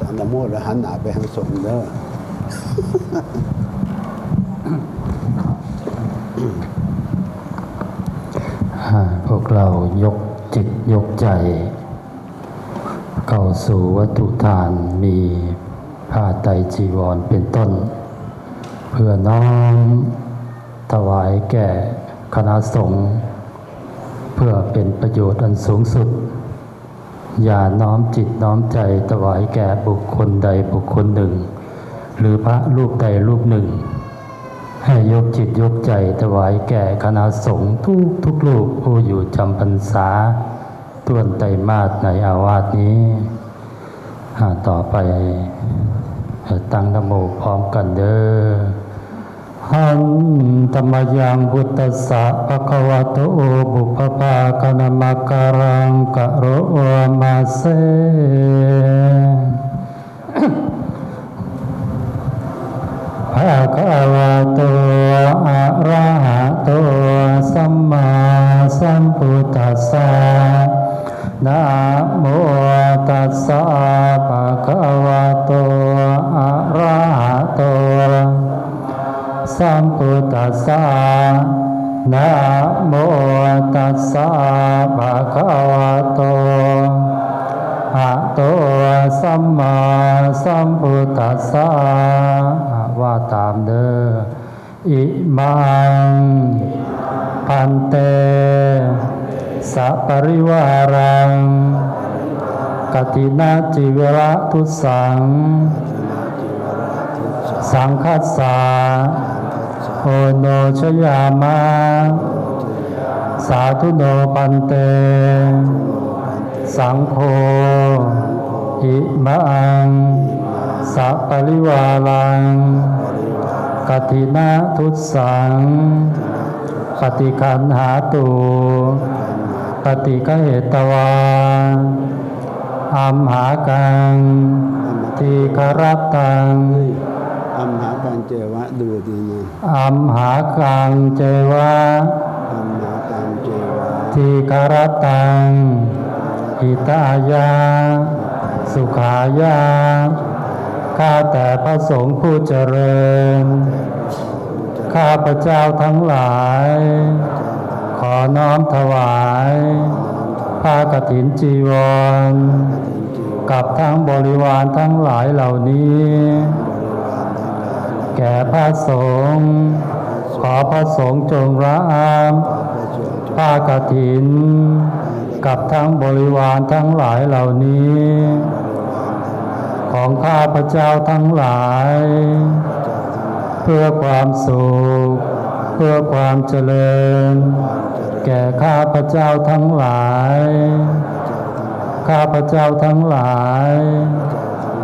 ตอนนโมแล้วหันหน้าไปทางสงเด้อพวกเรายกจิตยกใจ เข้าสู่วัตถุทานมีผ้าไตจีวรเป็นต้น เพื่อน้อมถวายแก่คณะสงฆ์เพื่อเป็นประโยชน์อันสูงสุด อย่าน้อมจิตน้อมใจถวายแก่บุคคลใดบุคคลหนึ่ง หรือพระรูปใดรูปหนึ่ง ให้ยกจิตยกใจถวายแก่คณะสงฆ์ทุกทุกรูปผู้อยู่จำพรรษาต้วนไตรมาสในอาวาสนี้อ่าต่อไปตั้งนโมพร้อมกันเด้อ หันธรรมยังพุทธสะภะคะวะโตบุพพาคณมักการังกะโรมาเซภะคะวะโตอะระหะโตสัมมาสัมพุทธัสสะนะโมตัสสะภะคะวะโตอะระหะโต สัมพุทธัสสะนะโมตัสสะภะคะวะโตอะโตสัมมาสัมพุทธัสสะว่าตามเด้ออิมังพันเตสัปริวารังกตินาจิเวระทุสัง สังคัสสา โอโนชยามาสาธุโนปันเต สังโฆ อิมัง สัปริวาลังกตินาทุสัง ปฏิคันหาตูปฏิกเหตวาอัมหากังทีคารตัง มหาการเจวะดูดีนะอัมหากังเจวะอัมหาการเจวะทีคารตังหิตายา สุขายาข้าแต่พระสงฆ์ผู้เจริญ ข้าพระเจ้าทั้งหลาย ขอน้อมถวายผ้ากฐินจีวร กับทั้งบริวารทั้งหลายเหล่านี้ แก่พระสงฆ์ขอพระสงฆ์จงรับผ้ากฐิน กับทั้งบริวารทั้งหลายเหล่านี้ ของข้าพระเจ้าทั้งหลาย เพื่อความสุข เพื่อความเจริญ แก่ข้าพระเจ้าทั้งหลาย ข้าพระเจ้าทั้งหลาย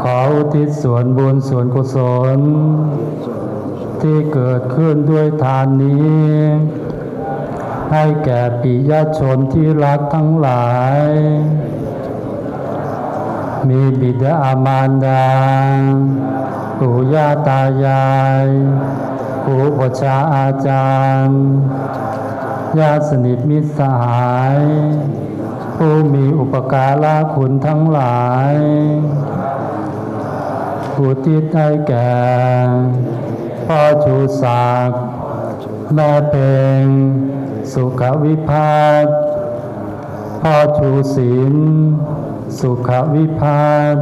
ขออุทิศส่วนบุญส่วนกุศล ที่เกิดขึ้นด้วยทานนี้ ให้แก่ปิยชนที่รักทั้งหลาย มีบิดามารดาปู่ย่าตายายครูปชาอาจารย์ ญาติสนิทมิตรสหาย ผู้มีอุปการะคุณทั้งหลาย ผู้ที่ได้แก่พ่อชูศักดิ์แม่เพลงสุขวิพาทพ่อชูศิลป์สุขวิพาท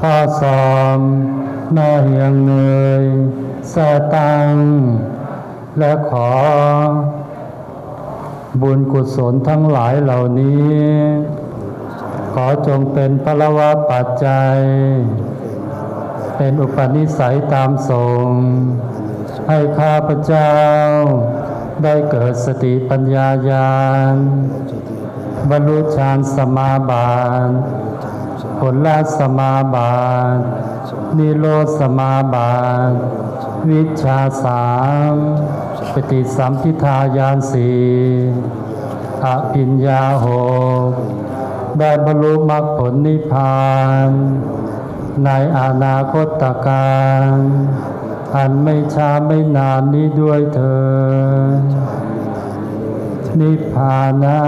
พ่อสอมแม่เฮียงเนยแสตัง และขอ บุญกุศลทั้งหลายเหล่านี้ ขอจงเป็นพลวะปัจจัย เป็นอุปนิสัยตามทรงให้ข้าพเจ้า ได้เกิดสติปัญญาญาณบรรลุฌานสมาบานผลละสมาบานนิโรธสมาบานวิชาสามปฏิสัมพิทายานสีอภิญญาหกได้บรรลุมรรคผลนิพพาน ในอนาคตการอันไม่ช้าไม่นานนี้ด้วยเธอ นิพพานะ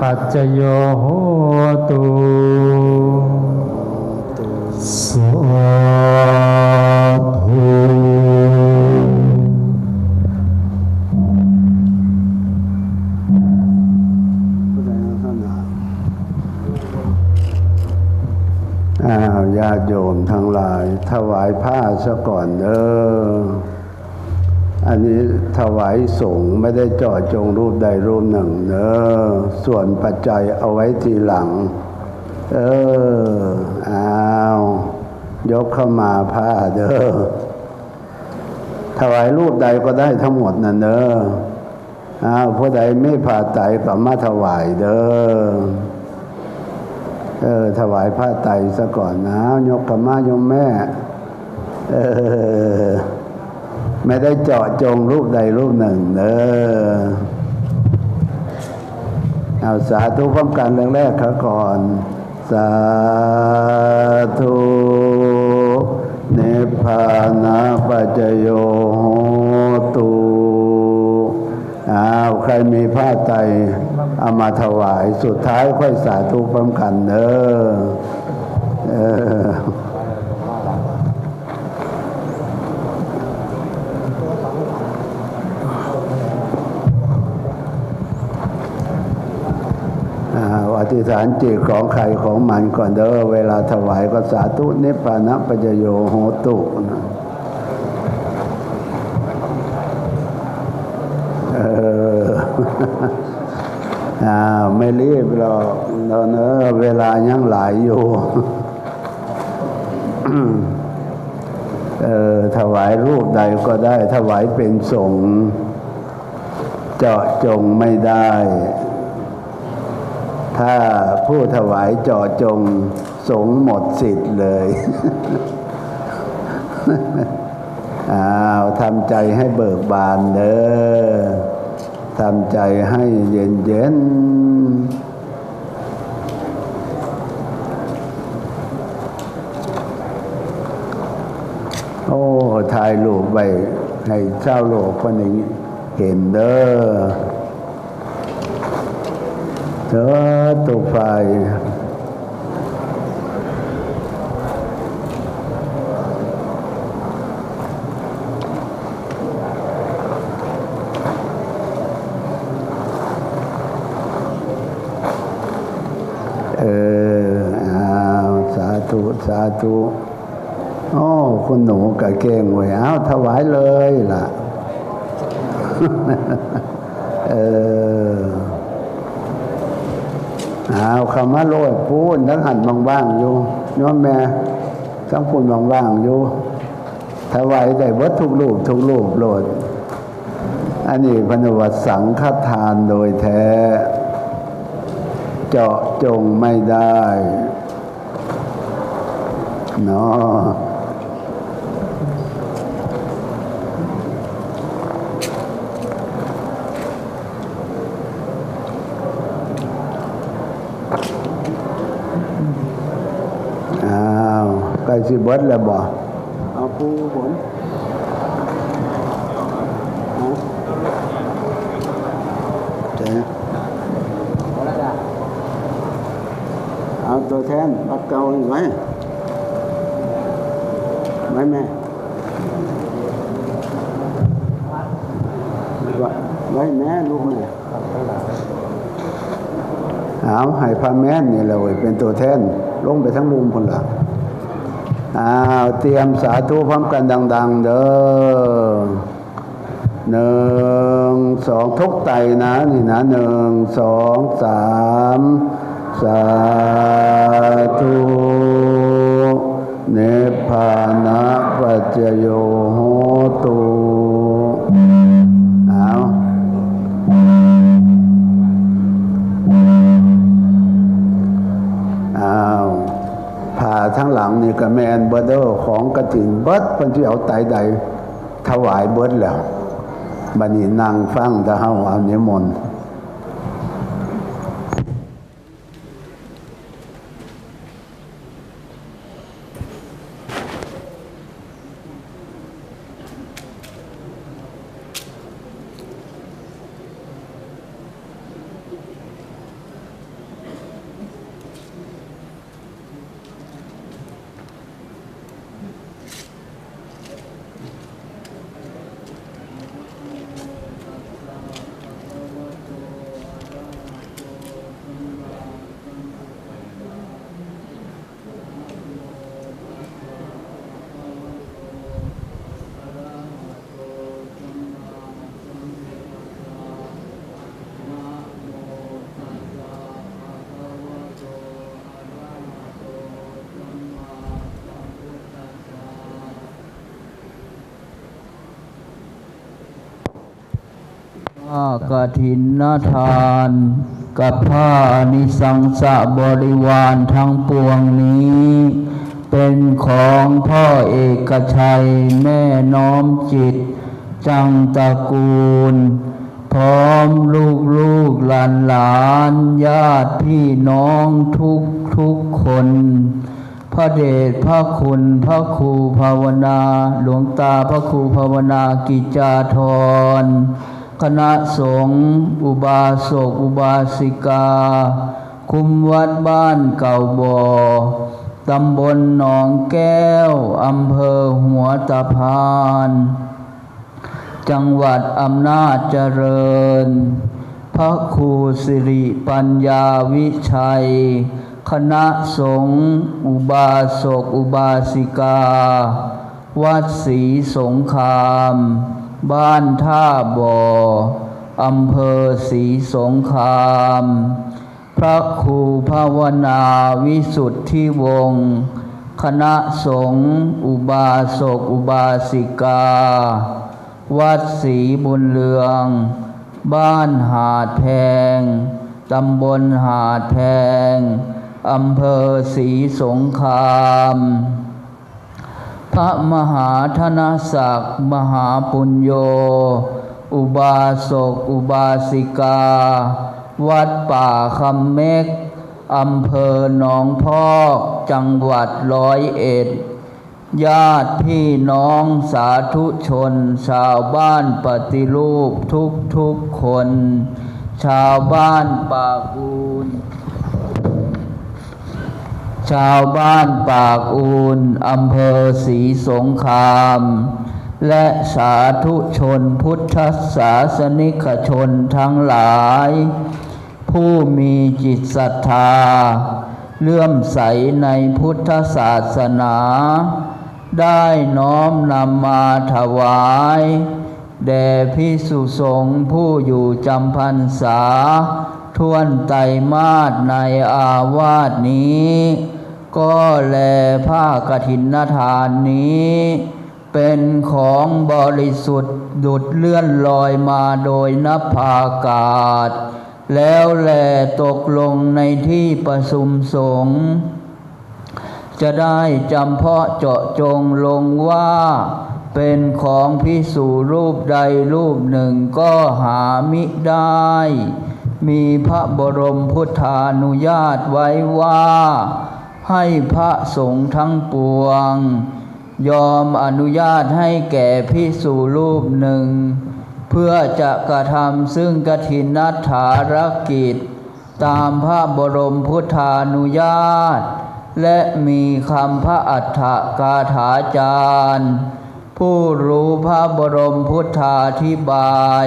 ปัจจโยโหตุสุ ญาติโยมทั้งหลาย ถวายผ้าซะก่อนเด้ออันนี้ถวายสงฆ์ไม่ได้เจาะจงรูปใดรูปหนึ่งเนอะส่วนปัจจัยเอาไว้ทีหลัง เอออ้าวยกเข้ามาผ้าเด้อถวายรูปใดก็ได้ทั้งหมดนั่นเด้ออ้าวผู้ใดไม่ผ่าไตก็มาถวายเด้อ เออ ถวายผ้าไตรซะก่อนนะยกกับมายมแม่ เออ ไม่ได้เจาะจงรูปใดรูปหนึ่งเด้อเอาสาธุพร้อมกันเรื่องแรกเขาก่อน สาธุเนพานาปัจโยโห อ้าวใครมีผ้าไตเอามาถวาย สุดท้ายค่อยสาธุพร้อมกันเด้อเอออ่าอธิษฐานจิตของใครของมันก่อนเด้อเวลาถวายก็สาธุนิพพานะปัจจโยโหตุนะเออ อ่า ไม่รีบหรอกเราเนอะเวลายังหลายอยู่เออถวายรูปใดก็ได้ ถวายเป็นสงฆ์เจาะจงไม่ได้ ถ้าผู้ถวายเจาะจงสงหมดสิทธิ์เลยอ้าวทำใจให้เบิกบานเด้อ ทำใจให้เย็นเย็นโอ้ถ่ายรูปไปให้เจ้าโลกคนนี้เห็นเด้อเธอตกไฟเอออ้าวสาธุ สา ธุโอ้คุณหนูกะเก่งเว้ยเอ้าถวายเลยล่ะเออเอาคำว่าโลดพูนทั้งหันว่างๆอยู่ย้อมแม่ทั้งพูนว่างๆอยู่ถวายได้วัตทุกรูปทุกรูปโลดอันนี้พนวัตสังฆทานโดยแท้ เจาะจงไม่ได้ เนาะอ้าวใกล้สิเบิดแล้วบ่เอาปูผลเอาเจ๊เอาตัว แทนปักเกาอีกไหมแม่ไว้แม่ลูกแม่เอาให้พระแม่นี่เลยเป็นตัวแทนลงไปทั้งมุมคนละอ้าวเตรียมสาธุพร้อมกันดัง ๆ เด้อหนึ่งสองทุกไตนะนี่นะหนึ่งสองสามสาธุ เนพพานะปัจโยโหตุเอาอ้าวผ่าทั้งหลังนี่ก็แมนเบอร์เดอร์ของกระถินเบิดเพิ่นที่เอาไตใดถวายเบิดแล้วบัดนี้นั่งฟังแตะเฮาเอานิมนต์ ผ้ากถินนทานกับผ้านิสังสะบริวารทั้งปวงนี้ เป็นของพ่อเอกชัยแม่น้อมจิต จังตระกูล พร้อมลูกลูกหลานหลานญาติพี่น้องทุกทุกคน พระเดชพระคุณพระครูภาวนา หลวงตาพระครูภาวนากิจจาธร คณะสงฆ์อุบาสกอุบาสิกา คุมวัดบ้านเก่าบ่อตำบลหนองแก้ว อำเภอหัวตะพาน จังหวัดอำนาจเจริญ พระครูสิริปัญญาวิชัย คณะสงฆ์อุบาสกอุบาสิกา วัดศรีสงคราม บ้านท่าบ่ออำเภอศรีสงคราม พระครูภาวนาวิสุทธิวงศ์คณะสงฆ์อุบาสกอุบาสิกา วัดศรีบุญเรือง บ้านหาดแพง ตำบลหาดแพง อำเภอศรีสงคราม พระมหาธนศักดิ์มหาปุญโญอุบาสกอุบาสิกา วัดป่าคำเมกอำเภอหนองพอกจังหวัดร้อยเอ็ด ญาติพี่น้องสาธุชน ชาวบ้านปฏิรูปทุกทุกคน ชาวบ้านปากูน ชาวบ้านปากอูนอำเภอศรีสงคราม และสาธุชนพุทธศาสนิกชนทั้งหลาย ผู้มีจิตศรัทธา เลื่อมใสในพุทธศาสนา ได้น้อมนำมาถวาย แด่พิสุสงฆ์ผู้อยู่จำพรรษา ทวนไตมาสในอาวาสนี้ ก็แลผ้ากฐินทานนี้ เป็นของบริสุทธิ์ดุดเลื่อนลอยมาโดยนภาอากาศ แล้วแลตกลงในที่ประสุมสงฆ์จะได้จำเพาะเจาะจงลงว่า เป็นของพิสูรูปใดรูปหนึ่งก็หามิได้ มีพระบรมพุทธานุญาตไว้ว่า ให้พระสงฆ์ทั้งปวง ยอมอนุญาตให้แก่พิสูรูปหนึ่ง เพื่อจะกระทำซึ่งกฐินนัฐารกิจ ตามพระบรมพุทธานุญาต และมีคำพระอัฏฐกาถาจารย์ ผู้รู้พระบรมพุทธาธิบาย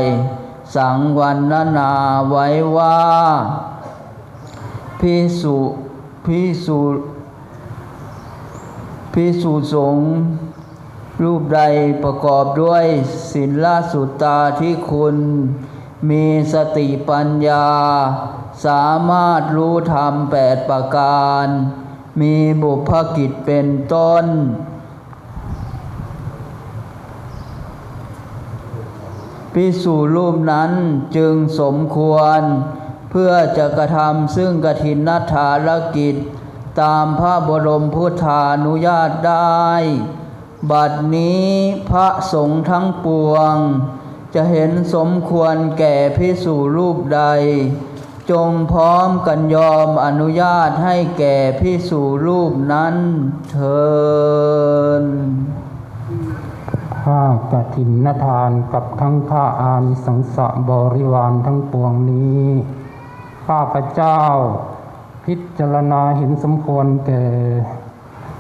สังวันนาไว้ว่าพิสุพิสุพิสุสงรูปใดประกอบด้วยศีลสุตตาที่คุณ มีสติปัญญา สามารถรู้ธรรมแปดประการ มีบุพกิจเป็นต้น พิสูรูปนั้นจึงสมควร เพื่อจะกระทำซึ่งกฐินนัฐารกิจ ตามพระบรมพุทธานุญาตได้ บัดนี้พระสงฆ์ทั้งปวง จะเห็นสมควรแก่พิสูรูปใด จงพร้อมกันยอมอนุญาตให้แก่พิสูรูปนั้นเทิน ข้ากฐินนทานกับทั้งข้าอามิสังสะบริวารทั้งปวงนี้ ข้าพเจ้า พิจารณาเห็นสมควรแก่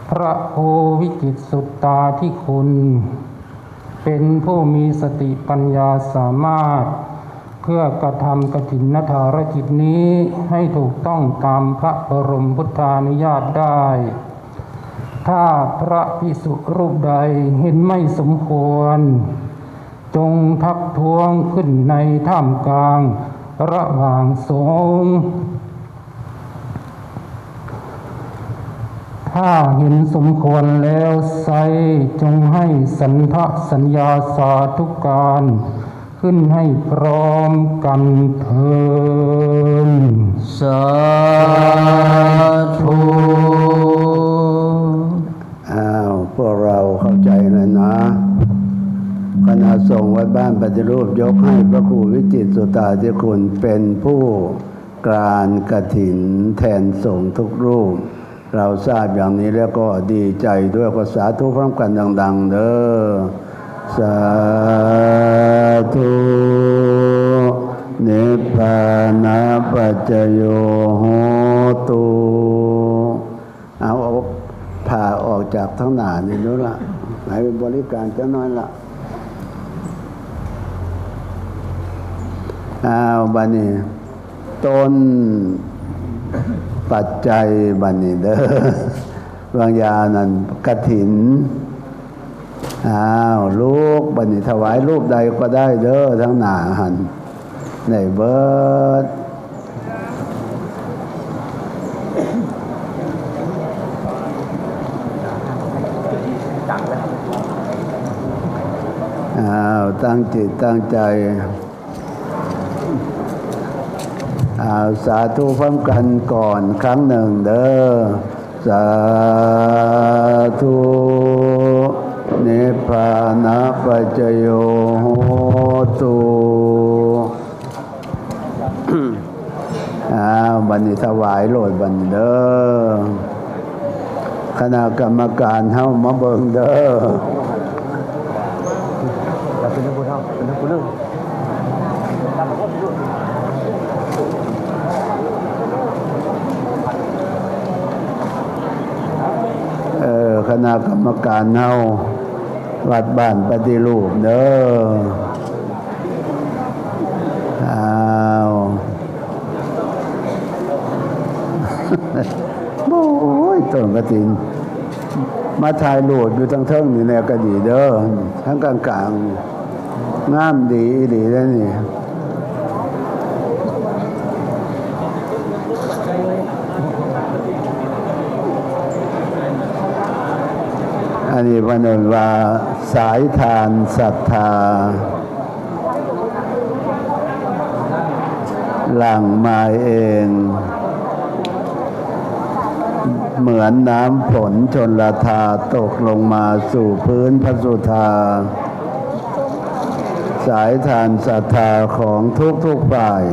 พระโอวิจิตสุตตาที่คุณ เป็นผู้มีสติปัญญาสามารถ เพื่อกระทำกฐินนทารกิจนี้ให้ถูกต้องตามพระบรมพุทธานุญาตได้ ถ้าพระพิสุรูปใดเห็นไม่สมควร จงทักท้วงขึ้นในท่ามกลาง ระหว่างสงฆ์ถ้าเห็นสมควรแล้วไซจงให้สันทะสัญญาสาธุการ ขึ้นให้พร้อมกันเถินสาธุ แล้วนะคณะสงฆ์วัดบ้านปฏิรูปยกให้พระครูวิจิตสุตาธิคุณเป็นผู้กรานกระถินแทนสงฆ์ทุกรูป เราทราบอย่างนี้แล้วก็ดีใจด้วยก็สาธุพร้อมกันดัง ๆ เด้อสาธุนิพพานาปัจโยโหตุเอาเอาผ่าออกจากทั้งหนานี่นู้นละ ไหนเป็นบริการเจ้าน้อยละอ้าวบันนี้ต้นปัจจัยบันนี้เด้อบางยานั่นกระถินอ้าวลูกบันนี้ถวายรูปใดก็ได้เด้อทั้งหนาหันในเบิด ตั้งจิตตั้งใจอาสาธุพร้อมกันก่อนครั้งหนึ่งเด้อสาธุนิพพานาปัจโยโหตุอาบันนี้ถวายโหลดบันเด้อคณะกรรมการเฮามาเบิ่งเด้อ เออคณะกรรมการเฮาวัดบ้านปฏิรูปเด้ออ้าวโอ้ยต้นกระถินมาถ่ายรูปอยู่ทั้งเทิงนี่แน่ก็ดีเด้อทั้งกลางกลางๆ งามดีดีแล้วนี่อันนี้วันนึงว่าสายทานศรัทธา หลังมาเอง เหมือนน้ำฝนชนละทาตกลงมาสู่พื้นพระสุธา สายทานศรัทธาของทุกทุกฝ่าย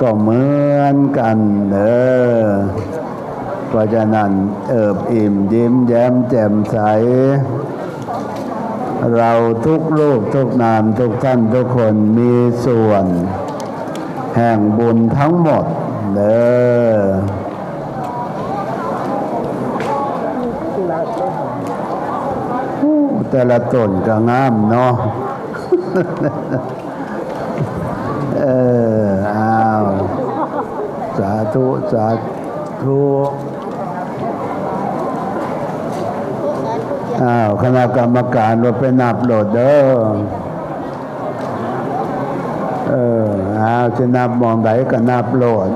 ก็เหมือนกันเด้อเพราะฉะนั้นเอิบอิ่มยิ้มแย้มแจ่มใส เราทุกลูกทุกนามทุกท่านทุกคนมีส่วน แห่งบุญทั้งหมดเด้อแต่ละตนก็งามเนาะ เอออ้าวสาธุสาธุอ้าวคณะกรรมการเราไปนับโหลดเด้อเอออ้าวจะนับมองไหนก็นับโหลด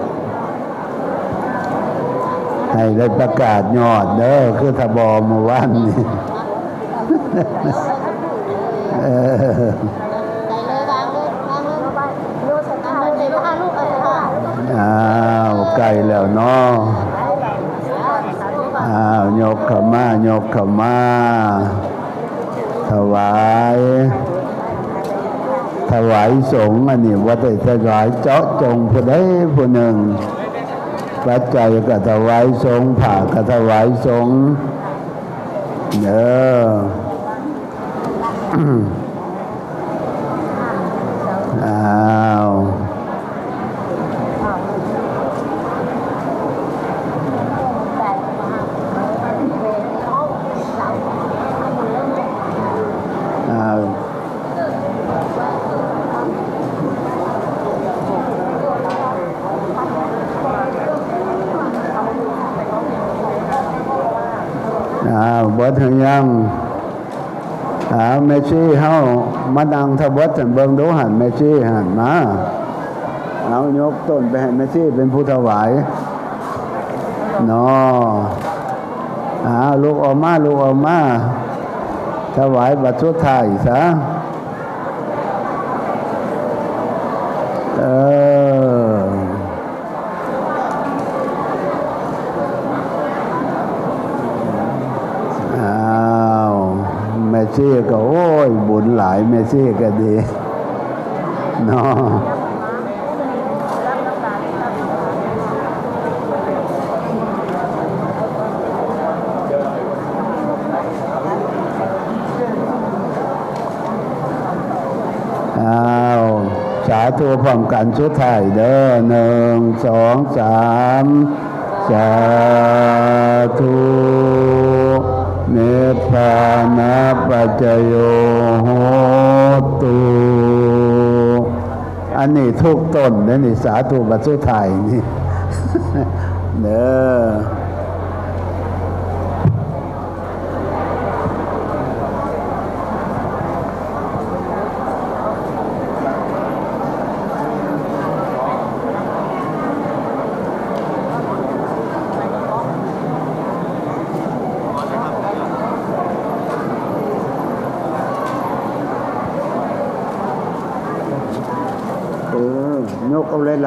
ให้ได้ประกาศยอดเด้อคือทบอมาวันนี่เออ ใจเลยวางเลยวางเลยไปลูกสตาร์เลยว่าลูกเออค่ะ อ้าวไก่ แล้วเนาะอ้าวยกขมายกขมาถวาย ถวายสงฆ์อันนี้ว่าได้ถวายเจาะจงผู้ใดผู้หนึ่งปัจจัยก็ถวายสงฆ์ผ่าก็ถวายสงฆ์เด้ออ้ ถึงยังหาเมชีเฮามาดังทวัดสันเบิงดูหันเมชีหันมาเอายกต้นไปให้เมชีเป็นผู้ถวายนออาลูกออกมาลูกออกมาถวายบัตรชุดไทยซะเออ แม่ก็โอ้ย บุญหลายแม่ชีก็ดีเนาะอ้าสาธุพร้อมกันสุดไทยเด้อหนึ่งสองสามสาธุ จโยโหตุอันนี้ทุกต้นนะนี่สาธุบัตสุไทยนี่เด้อ เ